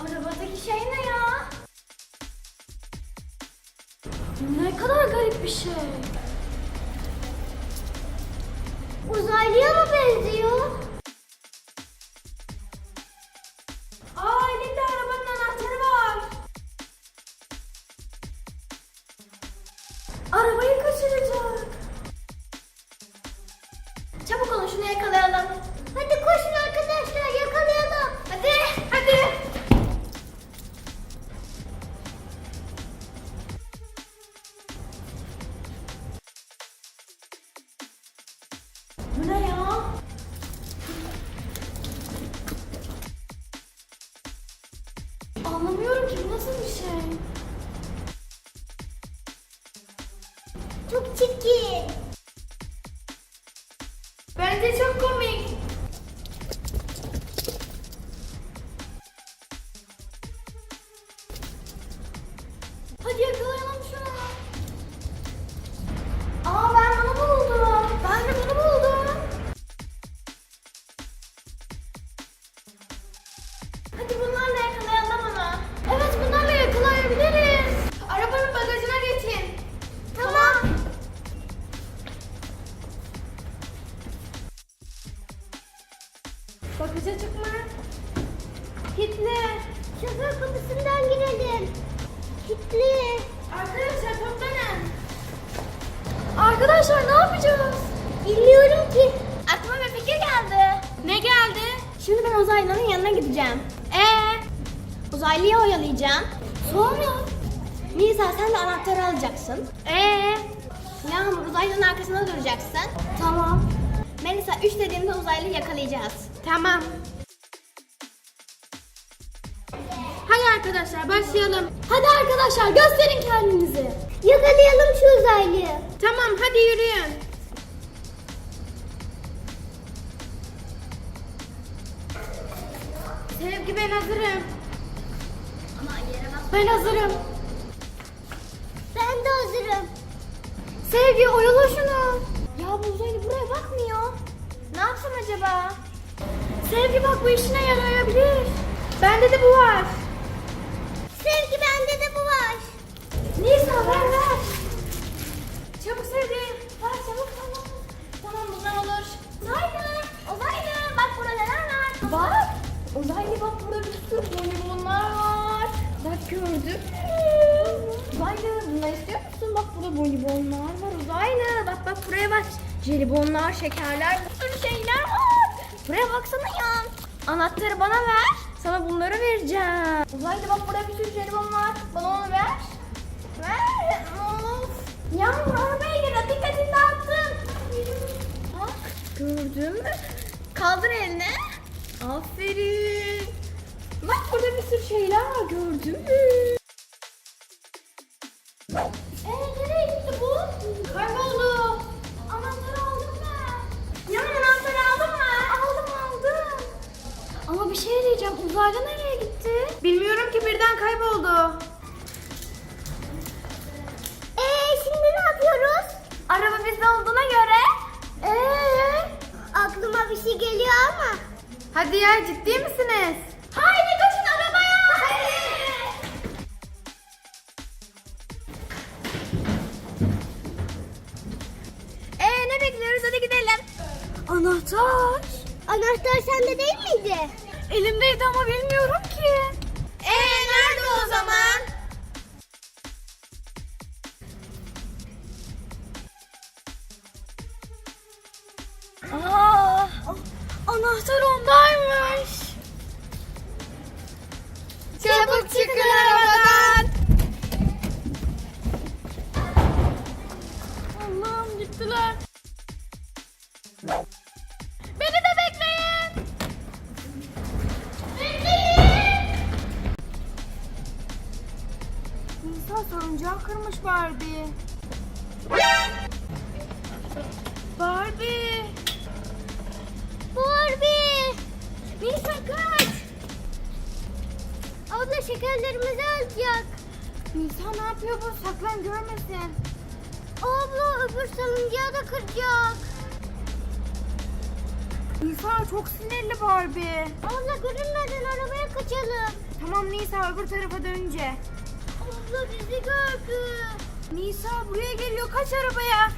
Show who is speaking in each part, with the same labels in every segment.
Speaker 1: Arabadaki şey ne ya? Ne kadar garip bir şey. Uzaylıya mı benziyor? Aa elinde arabanın anahtarı var. Arabayı kaçıracak. Çabuk olun şunu yakalayalım. Hadi koşun nasıl bir şey? Çok çirkin. Bence çok komik. Hadi yakalayalım Mı? Kilitli. Şoför kapısından girelim. Kilitli. Arkadaşlar toplanın. Arkadaşlar ne yapacağız? Bilmiyorum ki. Aklıma bir fikir geldi. Ne geldi? Şimdi ben uzaylıların yanına gideceğim. Ee, uzaylıyı oyalayacağım. Sonra? Nisa sen de anahtarı alacaksın. Ee, Yağmur uzaylının arkasında duracaksın. Tamam. Melisa 3 dediğimde uzaylıyı yakalayacağız. Tamam. Hadi arkadaşlar başlayalım. Hadi arkadaşlar gösterin kendinizi. Yakalayalım şu uzaylıyı. Tamam hadi yürüyün. Sevgi ben hazırım. Ben hazırım.
Speaker 2: Ben de hazırım.
Speaker 1: Sevgi oyala şunu. Sevgi bak bu işine yarayabilir. Bende de bu var.
Speaker 2: Sevgi bende de bu var.
Speaker 1: Nisa ver ver. Çabuk Sevgi. Ver çabuk tamam. Tamam bundan olur. Uzaylı. Uzaylı. Bak burada neler var. Bak. Uzaylı bak burada bir sürü bonibonlar var. Bak gördün mü? Uzaylı bunları istiyor musun? Bak burada bonibonlar var. Uzaylı bak bak buraya bak. Jelibonlar, şekerler, bir sürü şeyler var. Buraya baksana ya. Anahtarı bana ver. Sana bunları vereceğim. Uzaylı bak burada bir sürü jelibon var. Bana onu ver. Ver. Of. Yağmur arabaya gir. Dikkatini dağıttın. Bak gördün mü? Kaldır elini. Aferin. Bak burada bir sürü şeyler var gördün mü? Uzaylı nereye gitti? Bilmiyorum ki birden kayboldu.
Speaker 2: Ee şimdi ne yapıyoruz?
Speaker 1: Araba bizde olduğuna göre. Ee?
Speaker 2: Aklıma bir şey geliyor ama.
Speaker 1: Hadi ya ciddi misiniz? Haydi koşun arabaya. Ee ne bekliyoruz hadi gidelim. Anahtar.
Speaker 2: Anahtar sende değil miydi?
Speaker 1: Elimdeydi ama bilmiyorum ki. Ee nerede o zaman? Aa, anahtar ondaymış. Nisa soruncağı kırmış Barbie. Barbie.
Speaker 2: Barbie.
Speaker 1: Nisa kaç.
Speaker 2: Abla şekerlerimizi alacak.
Speaker 1: Nisa ne yapıyor bu? Saklan görmesin.
Speaker 2: Abla öbür salıncağı da kıracak.
Speaker 1: Nisa çok sinirli Barbie.
Speaker 2: Abla görünmeden arabaya kaçalım.
Speaker 1: Tamam Nisa öbür tarafa dönünce.
Speaker 2: Abla bizi gördü.
Speaker 1: Nisa buraya geliyor kaç arabaya.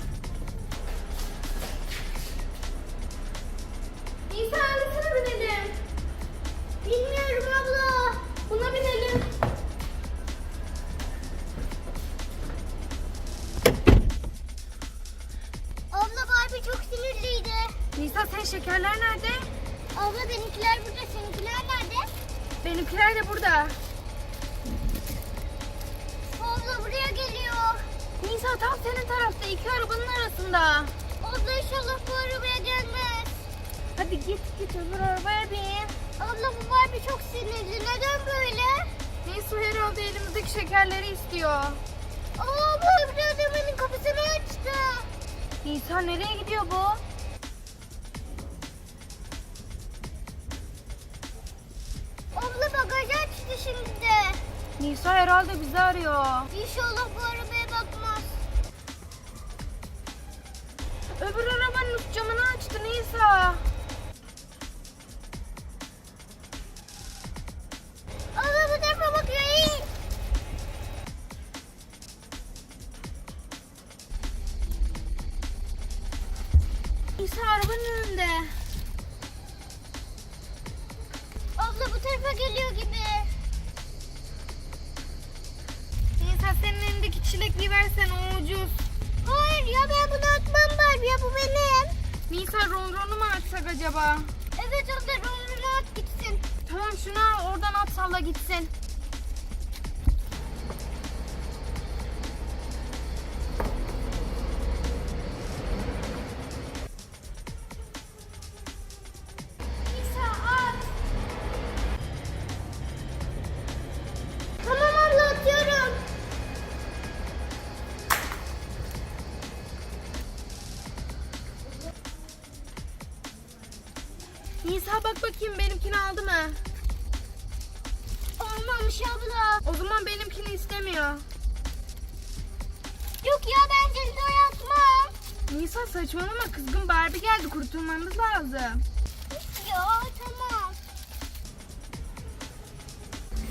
Speaker 1: Nisa hangisine binelim?
Speaker 2: Bilmiyorum abla.
Speaker 1: Buna binelim.
Speaker 2: Abla Barbie çok sinirliydi.
Speaker 1: Nisa sen şekerler nerede?
Speaker 2: Abla benimkiler burada, seninkiler nerede?
Speaker 1: Benimkiler de burada.
Speaker 2: Abla buraya geliyor.
Speaker 1: Nisa tam senin tarafta iki arabanın arasında.
Speaker 2: Abla inşallah bu arabaya gelmez.
Speaker 1: Hadi git git öbür arabaya bin.
Speaker 2: Abla bu Barbie çok sinirli. Neden böyle?
Speaker 1: Nisa herhalde elimizdeki şekerleri istiyor.
Speaker 2: Aa, abla öbür adamın kapısını açtı.
Speaker 1: Nisa nereye gidiyor bu? Nisa herhalde bizi arıyor.
Speaker 2: İnşallah bu arabaya bakmaz.
Speaker 1: Öbür arabanın üst camını açtı Nisa. Senin elindeki çilekliği versen o ucuz.
Speaker 2: Hayır ya ben bunu atmam Barbie ya bu benim.
Speaker 1: Nisa ronronu mu açsak acaba?
Speaker 2: Evet abla rolünü at gitsin.
Speaker 1: Tamam şunu al oradan at salla gitsin.
Speaker 2: Olmamış abla.
Speaker 1: O zaman benimkini istemiyor.
Speaker 2: Yok ya ben cildaya atmam.
Speaker 1: Nisa saçmalama kızgın Barbie geldi kurtulmamız lazım.
Speaker 2: Ya tamam.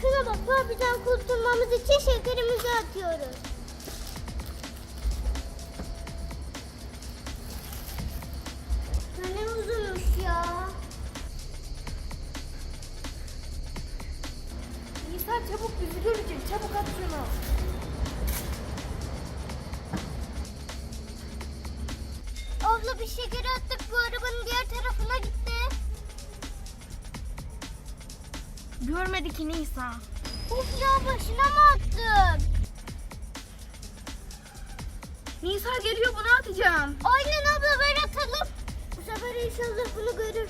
Speaker 2: Şuna bak Barbie'den kurtulmamız için şekerimizi atıyoruz.
Speaker 1: Görmedi ki Nisa.
Speaker 2: Of ya başına mı attık?
Speaker 1: Nisa geliyor bunu atacağım.
Speaker 2: Aynen abla ver atalım. Bu sefer inşallah bunu görür.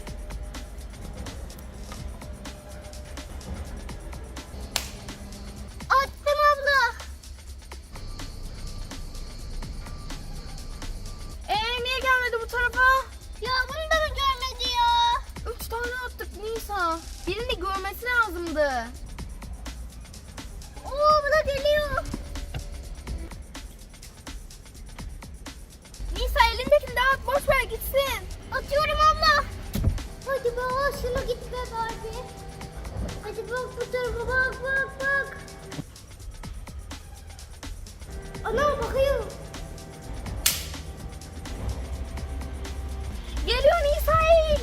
Speaker 1: Nisa elindekini de at boş ver gitsin.
Speaker 2: Atıyorum abla. Hadi be şunu git be Barbie. Hadi bak bu tarafa bak bak bak. Ana bakıyor.
Speaker 1: Geliyor Nisa eğil.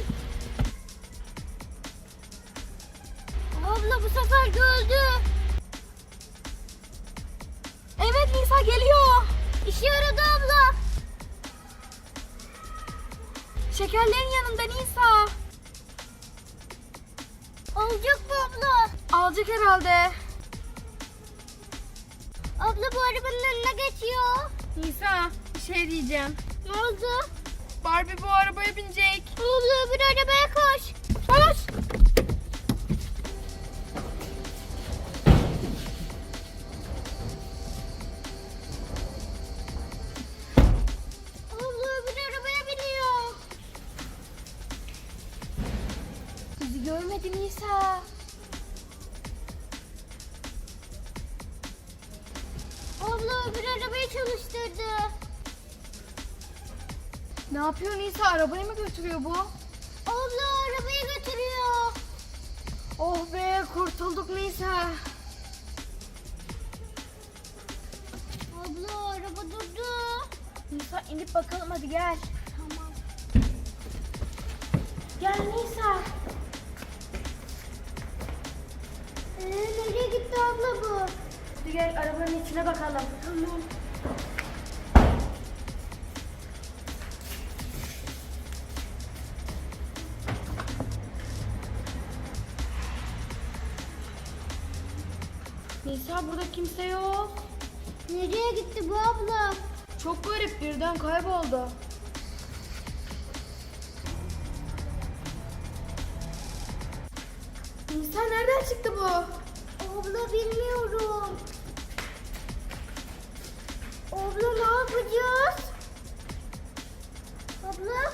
Speaker 2: Abla bu sefer gördü.
Speaker 1: Evet Nisa geliyor.
Speaker 2: İşe yaradı abla.
Speaker 1: Şekerlerin yanında Nisa.
Speaker 2: Olacak mı abla?
Speaker 1: Alacak herhalde.
Speaker 2: Abla bu arabanın önüne geçiyor.
Speaker 1: Nisa bir şey diyeceğim.
Speaker 2: Ne oldu?
Speaker 1: Barbie bu arabaya binecek.
Speaker 2: Abla öbür arabaya koş.
Speaker 1: Koş. Görmedi Nisa.
Speaker 2: Abla öbür arabayı çalıştırdı.
Speaker 1: Ne yapıyor Nisa? Arabayı mı götürüyor bu?
Speaker 2: Abla arabayı götürüyor.
Speaker 1: Oh be kurtulduk Nisa.
Speaker 2: Abla araba durdu.
Speaker 1: Nisa inip bakalım hadi gel.
Speaker 2: Tamam.
Speaker 1: Gel Nisa.
Speaker 2: Ee, nereye gitti abla bu?
Speaker 1: Hadi gel arabanın içine bakalım.
Speaker 2: Tamam.
Speaker 1: Nisa burada kimse yok.
Speaker 2: Nereye gitti bu abla?
Speaker 1: Çok garip birden kayboldu. Nisa nereden çıktı bu?
Speaker 2: Abla bilmiyorum. Abla ne yapacağız? Abla